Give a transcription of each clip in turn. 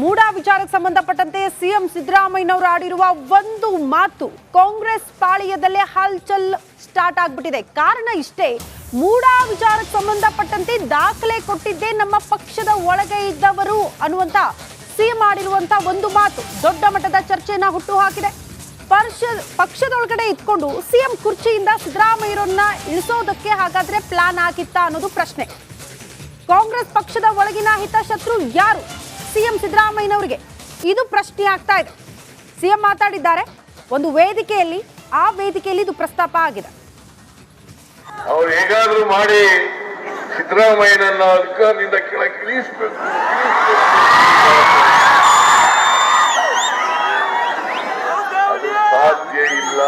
ಮೂಡ ವಿಚಾರಕ್ಕೆ ಸಂಬಂಧಪಟ್ಟಂತೆ ಸಿಎಂ ಸಿದ್ದರಾಮಯ್ಯನವರು ಆಡಿರುವ ಒಂದು ಮಾತು, ಕಾಂಗ್ರೆಸ್ ಪಾಳಿಯದಲ್ಲೇ ಹಲ್ಚಲ್ ಸ್ಟಾರ್ಟ್ ಆಗ್ಬಿಟ್ಟಿದೆ. ಕಾರಣ ಇಷ್ಟೇ, ಮೂಡಾ ವಿಚಾರಕ್ಕೆ ಸಂಬಂಧಪಟ್ಟಂತೆ ದಾಖಲೆ ಕೊಟ್ಟಿದ್ದೇ ನಮ್ಮ ಪಕ್ಷದ ಒಳಗೆ ಇದ್ದವರು ಅನ್ನುವಂತ ಸಿಎಂ ಆಡಿರುವಂತ ಒಂದು ಮಾತು, ದೊಡ್ಡ ಮಟ್ಟದ ಚರ್ಚೆಯನ್ನ ಹುಟ್ಟು ಹಾಕಿದೆ ಪಕ್ಷ ಪಕ್ಷದೊಳಗಡೆ ಇದ್ಕೊಂಡು ಸಿಎಂ ಕುರ್ಚಿಯಿಂದ ಸಿದ್ದರಾಮಯ್ಯರನ್ನ ಇಳಿಸೋದಕ್ಕೆ ಹಾಗಾದ್ರೆ ಪ್ಲಾನ್ ಆಗಿತ್ತಾ ಅನ್ನೋದು ಪ್ರಶ್ನೆ. ಕಾಂಗ್ರೆಸ್ ಪಕ್ಷದ ಒಳಗಿನ ಹಿತಶತ್ರು ಯಾರು? ಸಿಎಂ ಸಿದ್ದರಾಮಯ್ಯನವರಿಗೆ ಇದು ಪ್ರಶ್ನೆ ಆಗ್ತಾ ಇದೆ. ಸಿಎಂ ಮಾತಾಡಿದ್ದಾರೆ. ಒಂದು ವೇದಿಕೆಯಲ್ಲಿ, ಆ ವೇದಿಕೆಯಲ್ಲಿ ಇದು ಪ್ರಸ್ತಾಪ ಆಗಿದೆ. ಅವ್ರು ಹೇಗಾದ್ರೂ ಮಾಡಿ ಸಿದ್ದರಾಮಯ್ಯನನ್ನ ಅಧಿಕಾರದಿಂದ ಕೆಳಗೆ ಇಳಿಸ್ಬೇಕು ಸಾಧ್ಯ ಇಲ್ಲ.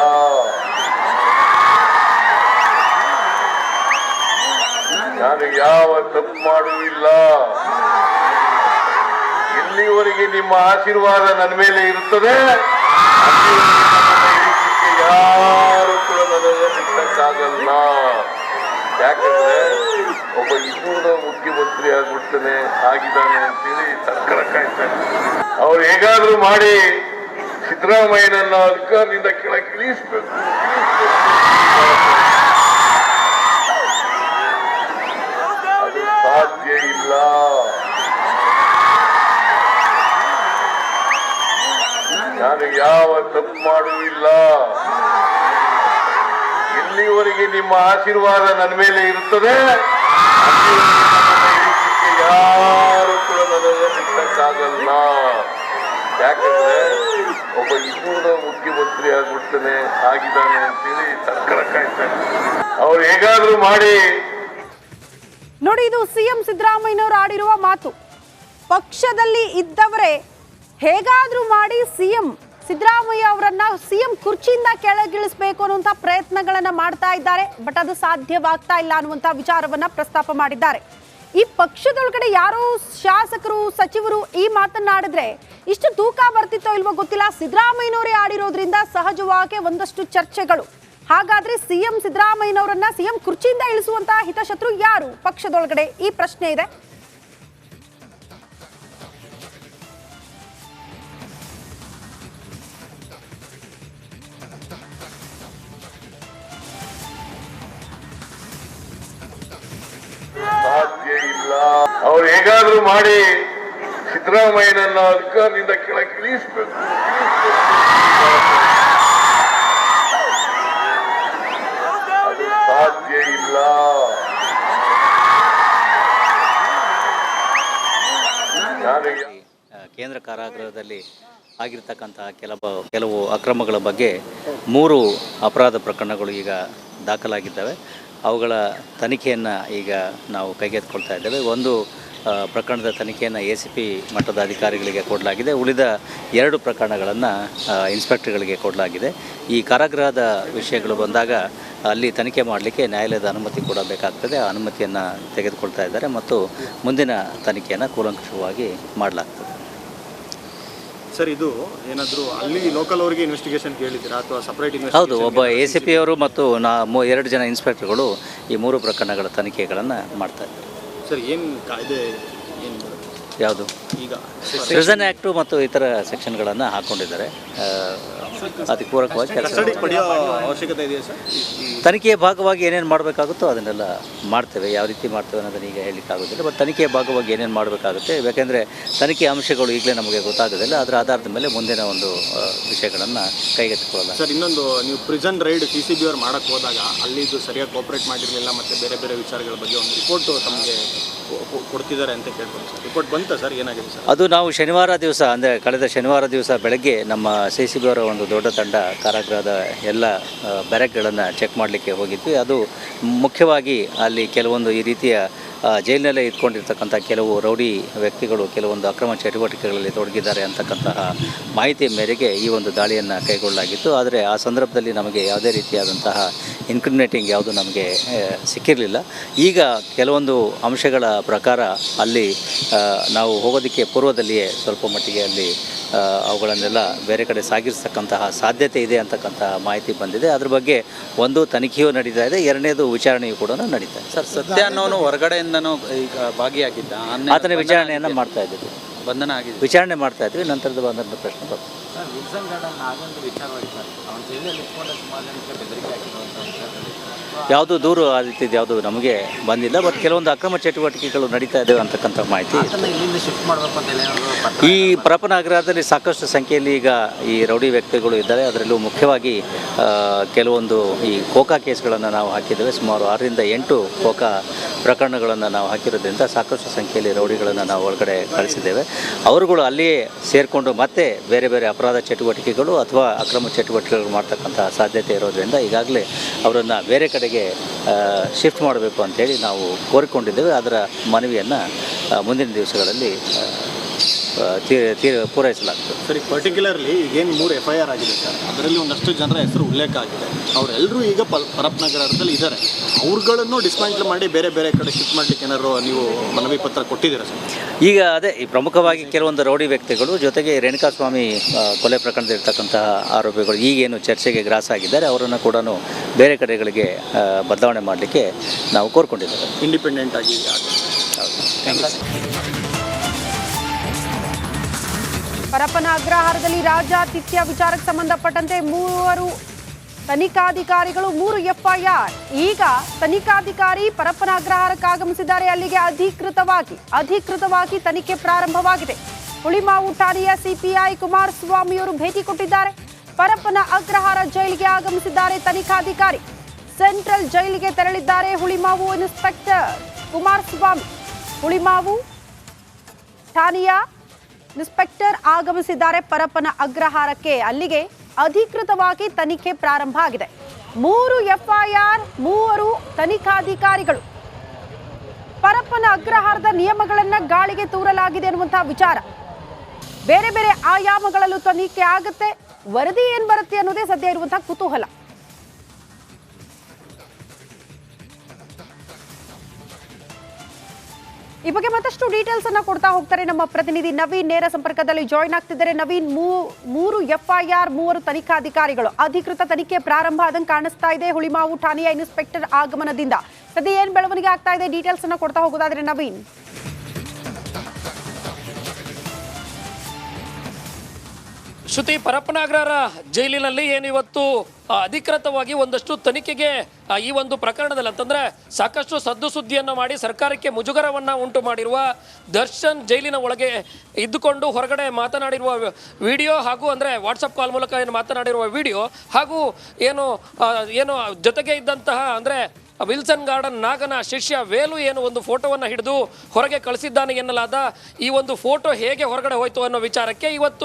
ನಾನು ಯಾವ ತಪ್ಪು ಮಾಡುವಿಲ್ಲ ಎಲ್ಲಿವರೆಗೆ ನಿಮ್ಮ ಆಶೀರ್ವಾದ ನನ್ನ ಮೇಲೆ ಇರುತ್ತದೆ. ಅಲ್ಲಿವರೆಗೆ ಯಾರು ಕೂಡ ಬಿಟ್ಟಕ್ಕಾಗಲ್ಲ ಯಾಕಂದ್ರೆ ಒಬ್ಬ ಇನ್ನೂರ ಮುಖ್ಯಮಂತ್ರಿ ಆಗ್ಬಿಡ್ತಾನೆ, ಆಗಿದ್ದಾನೆ ಅಂತೇಳಿ ಸರ್ಕಾರ ಕಾಯ್ತಾನೆ ಅವ್ರು ಹೇಗಾದ್ರೂ ಮಾಡಿ ಸಿದ್ದರಾಮಯ್ಯನನ್ನ ಅಧಿಕಾರದಿಂದ ಕೆಳಗೆ ಇಳಿಸ್ಬೇಕು ಅದು ಸಾಧ್ಯ ಇಲ್ಲ. ನಾನು ಯಾವ ತಪ್ಪು ಮಾಡುವಿಲ್ಲ ಇಲ್ಲಿವರೆಗೆ ನಿಮ್ಮ ಆಶೀರ್ವಾದ ನನ್ನ ಮೇಲೆ ಇರುತ್ತದೆ. ಯಾರು ಕೂಡ ಯಾಕಂದ್ರೆ ಒಬ್ಬ ಇನ್ನೂರ ಮುಖ್ಯಮಂತ್ರಿ ಆಗ್ಬಿಡ್ತಾನೆ, ಆಗಿದ್ದಾನೆ ಅಂತೇಳಿ ಸರ್ಕಾರ ಕಾಯ್ತಾನೆ ಅವ್ರು ಹೇಗಾದ್ರೂ ಮಾಡಿ. ನೋಡಿ, ಇದು ಸಿಎಂ ಸಿದ್ದರಾಮಯ್ಯನವರು ಆಡಿರುವ ಮಾತು. ಪಕ್ಷದಲ್ಲಿ ಇದ್ದವರೇ ಹೇಗಾದ್ರೂ ಮಾಡಿ ಸಿಎಂ ಸಿದ್ದರಾಮಯ್ಯ ಅವರನ್ನ ಸಿಎಂ ಕುರ್ಚಿಯಿಂದ ಕೆಳಗಿಳಿಸಬೇಕು ಅನ್ನುವಂಥ ಪ್ರಯತ್ನಗಳನ್ನ ಮಾಡ್ತಾ ಇದ್ದಾರೆ. ಬಟ್ ಅದು ಸಾಧ್ಯವಾಗ್ತಾ ಇಲ್ಲ ಅನ್ನುವಂಥ ವಿಚಾರವನ್ನ ಪ್ರಸ್ತಾಪ ಮಾಡಿದ್ದಾರೆ. ಈ ಪಕ್ಷದೊಳಗಡೆ ಯಾರೋ ಶಾಸಕರು, ಸಚಿವರು ಈ ಮಾತನ್ನಾಡಿದ್ರೆ ಇಷ್ಟು ತೂಕ ಬರ್ತಿತ್ತೋ ಇಲ್ವೋ ಗೊತ್ತಿಲ್ಲ. ಸಿದ್ದರಾಮಯ್ಯನವರೇ ಆಡಿರೋದ್ರಿಂದ ಸಹಜವಾಗಿ ಒಂದಷ್ಟು ಚರ್ಚೆಗಳು. ಹಾಗಾದ್ರೆ ಸಿಎಂ ಸಿದ್ದರಾಮಯ್ಯನವರನ್ನ ಸಿಎಂ ಕುರ್ಚಿಯಿಂದ ಇಳಿಸುವಂತಹ ಹಿತಶತ್ರು ಯಾರು? ಪಕ್ಷದೊಳಗಡೆ ಈ ಪ್ರಶ್ನೆ ಇದೆ. ಅವ್ರು ಹೇಗಾದ್ರೂ ಮಾಡಿ ಸಿದ್ದರಾಮಯ್ಯನನ್ನ ಅಧಿಕಾರದಿಂದ ಕೆಳಗೆ ಸಾಧ್ಯ ಇಲ್ಲ. ಕೇಂದ್ರ ಕಾರಾಗೃಹದಲ್ಲಿ ಆಗಿರ್ತಕ್ಕಂತಹ ಕೆಲ ಕೆಲವು ಅಕ್ರಮಗಳ ಬಗ್ಗೆ ಮೂರು ಅಪರಾಧ ಪ್ರಕರಣಗಳು ಈಗ ದಾಖಲಾಗಿದ್ದಾವೆ. ಅವುಗಳ ತನಿಖೆಯನ್ನು ಈಗ ನಾವು ಕೈಗೆತ್ತಿಕೊಳ್ತಾ ಇದ್ದೇವೆ. ಒಂದು ಪ್ರಕರಣದ ತನಿಖೆಯನ್ನು ಎ ಸಿ ಪಿ ಮಟ್ಟದ ಅಧಿಕಾರಿಗಳಿಗೆ ಕೊಡಲಾಗಿದೆ. ಉಳಿದ ಎರಡು ಪ್ರಕರಣಗಳನ್ನು ಇನ್ಸ್ಪೆಕ್ಟರ್ಗಳಿಗೆ ಕೊಡಲಾಗಿದೆ. ಈ ಕಾರಾಗೃಹದ ವಿಷಯಗಳು ಬಂದಾಗ ಅಲ್ಲಿ ತನಿಖೆ ಮಾಡಲಿಕ್ಕೆ ನ್ಯಾಯಾಲಯದ ಅನುಮತಿ ಕೂಡ ಬೇಕಾಗ್ತದೆ. ಆ ಅನುಮತಿಯನ್ನು ತೆಗೆದುಕೊಳ್ತಾ ಇದ್ದಾರೆ ಮತ್ತು ಮುಂದಿನ ತನಿಖೆಯನ್ನು ಕೂಲಂಕಷವಾಗಿ ಮಾಡಲಾಗ್ತದೆ. ಸರ್ ಇದು ಏನಾದರೂ ಅಲ್ಲಿ ಲೋಕಲ್ ಅವರಿಗೆ ಇನ್ವೆಸ್ಟಿಗೇಷನ್ ಕೇಳಿದ್ದೀರಾ ಅಥವಾ ಸಪ್ರೇಟ್ ಹೌದು ಒಬ್ಬ ಎ ಸಿ ಪಿ ಅವರು ಮತ್ತು ನಾ ಮೂ ಎರಡು ಜನ ಇನ್ಸ್ಪೆಕ್ಟರ್ಗಳು ಈ ಮೂರು ಪ್ರಕರಣಗಳ ತನಿಖೆಗಳನ್ನು ಮಾಡ್ತಾ ಇದ್ದಾರೆ. ಸರ್ ಏನು ಕಾಯ್ದೆ ಏನು ಯಾವುದು? ಈಗ ಪ್ರಿಸನ್ ಆ್ಯಕ್ಟು ಮತ್ತು ಇತರ ಸೆಕ್ಷನ್ಗಳನ್ನು ಹಾಕ್ಕೊಂಡಿದ್ದಾರೆ ಅದಕ್ಕೆ ಪೂರಕವಾಗಿ ಕೆಲಸ ಅವಶ್ಯಕತೆ ಇದೆಯಾ ಸರ್? ತನಿಖೆಯ ಭಾಗವಾಗಿ ಏನೇನು ಮಾಡಬೇಕಾಗುತ್ತೋ ಅದನ್ನೆಲ್ಲ ಮಾಡ್ತೇವೆ. ಯಾವ ರೀತಿ ಮಾಡ್ತೇವೆ ಅನ್ನೋದನ್ನ ಈಗ ಹೇಳಲಿಕ್ಕೆ ಆಗೋದಿಲ್ಲ. ಬಟ್ ತನಿಖೆಯ ಭಾಗವಾಗಿ ಏನೇನು ಮಾಡಬೇಕಾಗುತ್ತೆ? ಯಾಕೆಂದರೆ ತನಿಖೆ ಅಂಶಗಳು ಈಗಲೇ ನಮಗೆ ಗೊತ್ತಾಗೋದಿಲ್ಲ. ಅದರ ಆಧಾರದ ಮೇಲೆ ಮುಂದಿನ ಒಂದು ವಿಷಯಗಳನ್ನು ಕೈಗೆತ್ತಿಕೊಳ್ಳಲ್ಲ ಸರ್ ಇನ್ನೊಂದು ನೀವು prison raid C C B ಅವ್ರು ಮಾಡೋಕ್ಕೆ ಹೋದಾಗ ಅಲ್ಲಿ ಇದು ಸರಿಯಾಗಿ ಕೋಪರೇಟ್ ಮಾಡಿರಲಿಲ್ಲ ಮತ್ತು ಬೇರೆ ಬೇರೆ ವಿಚಾರಗಳ ಬಗ್ಗೆ ಒಂದು ರಿಪೋರ್ಟು ತಮಗೆ ಕೊಡ್ತಿದ್ದಾರೆ ಅಂತ ಕೇಳ್ಬೋದು ರಿಪೋರ್ಟ್ ಬಂತಾ ಸರ್? ಏನಾಗಿದೆ ಸರ್? ಅದು ನಾವು ಶನಿವಾರ ದಿವಸ ಅಂದರೆ ಕಳೆದ ಶನಿವಾರ ದಿವಸ ಬೆಳಗ್ಗೆ ನಮ್ಮ ಸಿ ಸಿ ಬಿ ಅವರ ಒಂದು ದೊಡ್ಡ ತಂಡ ಕಾರಾಗೃಹದ ಎಲ್ಲ ಬ್ಯಾರೆಕ್ಗಳನ್ನು ಚೆಕ್ ಮಾಡಲಿಕ್ಕೆ ಹೋಗಿದ್ವಿ. ಅದು ಮುಖ್ಯವಾಗಿ ಅಲ್ಲಿ ಕೆಲವೊಂದು ಈ ರೀತಿಯ ಜೈಲಿನಲ್ಲೇ ಇಟ್ಕೊಂಡಿರ್ತಕ್ಕಂಥ ಕೆಲವು ರೌಡಿ ವ್ಯಕ್ತಿಗಳು, ಕೆಲವೊಂದು ಅಕ್ರಮ ಚಟುವಟಿಕೆಗಳಲ್ಲಿ ತೊಡಗಿದ್ದಾರೆ ಅಂತಕ್ಕಂತಹ ಮಾಹಿತಿ ಮೇರೆಗೆ ಈ ಒಂದು ದಾಳಿಯನ್ನು ಕೈಗೊಳ್ಳಲಾಗಿತ್ತು. ಆದರೆ ಆ ಸಂದರ್ಭದಲ್ಲಿ ನಮಗೆ ಯಾವುದೇ ರೀತಿಯಾದಂತಹ ಇನ್ಕ್ರಿಮಿನೇಟಿಂಗ್ ಯಾವುದು ನಮಗೆ ಸಿಕ್ಕಿರಲಿಲ್ಲ. ಈಗ ಕೆಲವೊಂದು ಅಂಶಗಳ ಪ್ರಕಾರ ಅಲ್ಲಿ ನಾವು ಹೋಗೋದಕ್ಕೆ ಪೂರ್ವದಲ್ಲಿಯೇ ಸ್ವಲ್ಪ ಮಟ್ಟಿಗೆ ಅಲ್ಲಿ ಅವುಗಳನ್ನೆಲ್ಲ ಬೇರೆ ಕಡೆ ಸಾಗಿಸ್ತಕ್ಕಂತಹ ಸಾಧ್ಯತೆ ಇದೆ ಅಂತಕ್ಕಂತಹ ಮಾಹಿತಿ ಬಂದಿದೆ. ಅದ್ರ ಬಗ್ಗೆ ಒಂದು ತನಿಖೆಯೂ ನಡೀತಾ ಇದೆ. ಎರಡನೇದು ವಿಚಾರಣೆಯೂ ಕೂಡ ನಡೀತಾ ಇದೆ. ಸರ್ ಸತ್ಯ ಅನ್ನೋನು ಹೊರಗಡೆಯಿಂದನೂ ಈಗ ಭಾಗಿಯಾಗಿದ್ದ ಆತನ ವಿಚಾರಣೆಯನ್ನು ಮಾಡ್ತಾ ಇದ್ದೀವಿ ಬಂಧನ ಆಗಿದೆ. ವಿಚಾರಣೆ ಮಾಡ್ತಾ ಇದ್ವಿ ನಂತರದ ಬಂಧನದ ಪ್ರಶ್ನೆ ಬರ್ತದೆ ಸರ್ ವಿಲ್ಸನ್ ಗಾರ್ಡನ್ ನಾಗಂದು ವಿಚಾರವಾಗಿ ಸರ್ ಅವನ ಜೈಲಲ್ಲಿ ಇಟ್ಕೊಂಡು ಸುಮಾರು ಜನಕ್ಕೆ ಬೆದರಿಕೆ ಹಾಕಿರುವಂಥ ವಿಚಾರದಲ್ಲಿ. ಯಾವುದು ದೂರು ಆ ರೀತಿದು ಯಾವುದು ನಮಗೆ ಬಂದಿಲ್ಲ ಬಟ್ ಕೆಲವೊಂದು ಅಕ್ರಮ ಚಟುವಟಿಕೆಗಳು ನಡೀತಾ ಇದ್ದಾವೆ ಅಂತಕ್ಕಂಥ ಮಾಹಿತಿ. ಈ ಪರಪನಗರದಲ್ಲಿ ಸಾಕಷ್ಟು ಸಂಖ್ಯೆಯಲ್ಲಿ ಈಗ ಈ ರೌಡಿ ವ್ಯಕ್ತಿಗಳು ಇದ್ದಾರೆ. ಅದರಲ್ಲೂ ಮುಖ್ಯವಾಗಿ ಕೆಲವೊಂದು ಈ ಕೋಕಾ ಕೇಸ್ಗಳನ್ನು ನಾವು ಹಾಕಿದ್ದೇವೆ. ಸುಮಾರು ಆರರಿಂದ ಎಂಟು ಕೋಕಾ ಪ್ರಕರಣಗಳನ್ನು ನಾವು ಹಾಕಿರೋದ್ರಿಂದ ಸಾಕಷ್ಟು ಸಂಖ್ಯೆಯಲ್ಲಿ ರೌಡಿಗಳನ್ನು ನಾವು ಒಳಗಡೆ ಕಳಿಸಿದ್ದೇವೆ. ಅವರುಗಳು ಅಲ್ಲಿಯೇ ಸೇರಿಕೊಂಡು ಮತ್ತೆ ಬೇರೆ ಬೇರೆ ಅಪರಾಧ ಚಟುವಟಿಕೆಗಳು ಅಥವಾ ಅಕ್ರಮ ಚಟುವಟಿಕೆಗಳು ಮಾಡ್ತಕ್ಕಂಥ ಸಾಧ್ಯತೆ ಇರೋದ್ರಿಂದ ಈಗಾಗಲೇ ಅವರನ್ನು ಬೇರೆ ಕಡೆಗೆ ಶಿಫ್ಟ್ ಮಾಡಬೇಕು ಅಂತೇಳಿ ನಾವು ಕೋರಿಕೊಂಡಿದ್ದೇವೆ. ಅದರ ಮನವಿಯನ್ನು ಮುಂದಿನ ದಿವಸಗಳಲ್ಲಿ ಆ, ಆ, ತೀ- ತೀ ಪೂರೈಸಲಾಗ್ತದೆ. ಸರಿ ಪರ್ಟಿಕ್ಯುಲರ್ಲಿ ಈಗೇನು ಮೂರು ಎಫ್ ಐ ಆರ್ ಆಗಿದೆ ಸರ್. ಅದರಲ್ಲಿ ಒಂದಷ್ಟು ಜನರ ಹೆಸರು ಉಲ್ಲೇಖ ಆಗಿದೆ. ಅವರೆಲ್ಲರೂ ಈಗ ಪಲ್ ಪರಪ್ನಗರದಲ್ಲಿ ಇದ್ದಾರೆ. ಅವ್ರುಗಳನ್ನು ಡಿಸ್ಮ್ಯಾಂಟ್ಲ್ ಮಾಡಿ ಬೇರೆ ಬೇರೆ ಕಡೆ ಶಿಫ್ಟ್ ಮಾಡ್ಲಿಕ್ಕೆ ಏನಾದ್ರು ನೀವು ಮನವಿ ಪತ್ರ ಕೊಟ್ಟಿದ್ದೀರಾ ಸರ್? ಈಗ ಅದೇ ಈ ಪ್ರಮುಖವಾಗಿ ಕೆಲವೊಂದು ರೌಡಿ ವ್ಯಕ್ತಿಗಳು ಜೊತೆಗೆ ರೇಣುಕಾಸ್ವಾಮಿ ಸ್ವಾಮಿ ಕೊಲೆ ಪ್ರಕರಣದಲ್ಲಿರ್ತಕ್ಕಂತಹ ಆರೋಪಿಗಳು ಈಗೇನು ಚರ್ಚೆಗೆ ಗ್ರಾಸ ಆಗಿದ್ದಾರೆ ಅವರನ್ನು ಕೂಡ ಬೇರೆ ಕಡೆಗಳಿಗೆ ಬದಲಾವಣೆ ಮಾಡಲಿಕ್ಕೆ ನಾವು ಕೋರ್ಕೊಂಡಿದ್ದೇವೆ. ಇಂಡಿಪೆಂಡೆಂಟ್ ಆಗಿ ಆಗಿದೆ ಪರಪ್ಪನ ಅಗ್ರಹಾರದಲ್ಲಿ ರಾಜಾತಿಥ್ಯ ವಿಚಾರಕ್ಕೆ ಸಂಬಂಧಪಟ್ಟಂತೆ ಮೂವರು ತನಿಖಾಧಿಕಾರಿಗಳು, ಮೂರು ಎಫ್ಐಆರ್. ಈಗ ತನಿಖಾಧಿಕಾರಿ ಪರಪ್ಪನ ಅಗ್ರಹಾರಕ್ಕೆ ಆಗಮಿಸಿದ್ದಾರೆ. ಅಲ್ಲಿಗೆ ಅಧಿಕೃತವಾಗಿ ಅಧಿಕೃತವಾಗಿ ತನಿಖೆ ಪ್ರಾರಂಭವಾಗಿದೆ. ಹುಳಿಮಾವು ಠಾಣೆಯ ಸಿಪಿಐ ಕುಮಾರಸ್ವಾಮಿಯವರು ಭೇಟಿ ಕೊಟ್ಟಿದ್ದಾರೆ. ಪರಪ್ಪನ ಅಗ್ರಹಾರ ಜೈಲಿಗೆ ಆಗಮಿಸಿದ್ದಾರೆ ತನಿಖಾಧಿಕಾರಿ. ಸೆಂಟ್ರಲ್ ಜೈಲಿಗೆ ತೆರಳಿದ್ದಾರೆ ಹುಳಿಮಾವು ಇನ್ಸ್ಪೆಕ್ಟರ್ ಕುಮಾರಸ್ವಾಮಿ. ಹುಳಿಮಾವು ಠಾಣೆಯ ಇನ್ಸ್ಪೆಕ್ಟರ್ ಆಗಮಿಸಿದ್ದಾರೆ. ಪರಪ್ಪನ ಅಗ್ರಹಾರಕ್ಕೆ ಅಲ್ಲಿಗೆ ಅಧಿಕೃತವಾಗಿ ತನಿಖೆ ಪ್ರಾರಂಭ ಆಗಿದೆ. ಮೂರು ಎಫ್ಐಆರ್, ಮೂವರು ತನಿಖಾಧಿಕಾರಿಗಳು. ಪರಪ್ಪನ ಅಗ್ರಹಾರದ ನಿಯಮಗಳನ್ನ ಗಾಳಿಗೆ ತೂರಲಾಗಿದೆ ಅನ್ನುವಂತಹ ವಿಚಾರ. ಬೇರೆ ಬೇರೆ ಆಯಾಮಗಳಲ್ಲೂ ತನಿಖೆ ಆಗುತ್ತೆ. ವರದಿ ಏನ್ ಬರುತ್ತೆ ಅನ್ನೋದೇ ಸದ್ಯ ಇರುವಂತಹ ಕುತೂಹಲ. ಈ ಬಗ್ಗೆ ಮತ್ತಷ್ಟು ಡೀಟೇಲ್ಸ್ ಅನ್ನ ಕೊಡ್ತಾ ಹೋಗ್ತಾರೆ ನಮ್ಮ ಪ್ರತಿನಿಧಿ ನವೀನ್. ನೇರ ಸಂಪರ್ಕದಲ್ಲಿ ಜಾಯ್ನ್ ಆಗ್ತಿದ್ದಾರೆ. ನವೀನ್ ಮೂರು ಎಫ್ಐಆರ್ ಮೂವರು ತನಿಖಾಧಿಕಾರಿಗಳು ಅಧಿಕೃತ ತನಿಖೆ ಪ್ರಾರಂಭ ಆದಂಗೆ ಕಾಣಿಸ್ತಾ ಇದೆ. ಹುಳಿಮಾವು ಠಾಣೆಯ ಇನ್ಸ್ಪೆಕ್ಟರ್ ಆಗಮನದಿಂದ. ಸದ್ಯ ಏನ್ ಬೆಳವಣಿಗೆ ಆಗ್ತಾ ಇದೆ? ಡೀಟೇಲ್ಸ್ ಅನ್ನ ಕೊಡ್ತಾ ಹೋಗೋದಾದ್ರೆ ನವೀನ್. ಶ್ರುತಿ ಪರಪ್ಪನಾಗ್ರಹರ ಜೈಲಿನಲ್ಲಿ ಏನು ಇವತ್ತು ಅಧಿಕೃತವಾಗಿ ಒಂದಷ್ಟು ತನಿಖೆಗೆ ಈ ಒಂದು ಪ್ರಕರಣದಲ್ಲಿ ಅಂತಂದ್ರೆ ಸಾಕಷ್ಟು ಸದ್ದು ಸುದ್ದಿಯನ್ನು ಮಾಡಿ ಸರ್ಕಾರಕ್ಕೆ ಮುಜುಗರವನ್ನ ಉಂಟು ಮಾಡಿರುವ ದರ್ಶನ್ ಜೈಲಿನ ಒಳಗೆ ಇದ್ದುಕೊಂಡು ಹೊರಗಡೆ ಮಾತನಾಡಿರುವ ವಿಡಿಯೋ ಹಾಗೂ ಅಂದ್ರೆ ವಾಟ್ಸಪ್ ಕಾಲ್ ಮೂಲಕ ಏನು ಮಾತನಾಡಿರುವ ವಿಡಿಯೋ ಹಾಗೂ ಏನು ಏನು ಜೊತೆಗೆ ಇದ್ದಂತಹ ಅಂದ್ರೆ ವಿಲ್ಸನ್ ಗಾರ್ಡನ್ ನಾಗನ ಶಿಷ್ಯ ವೇಲು ಏನು ಒಂದು ಫೋಟೋವನ್ನು ಹಿಡಿದು ಹೊರಗೆ ಕಳಿಸಿದ್ದಾನೆ ಎನ್ನಲಾದ ಈ ಒಂದು ಫೋಟೋ ಹೇಗೆ ಹೊರಗಡೆ ಹೋಯಿತು ಅನ್ನೋ ವಿಚಾರಕ್ಕೆ ಇವತ್ತು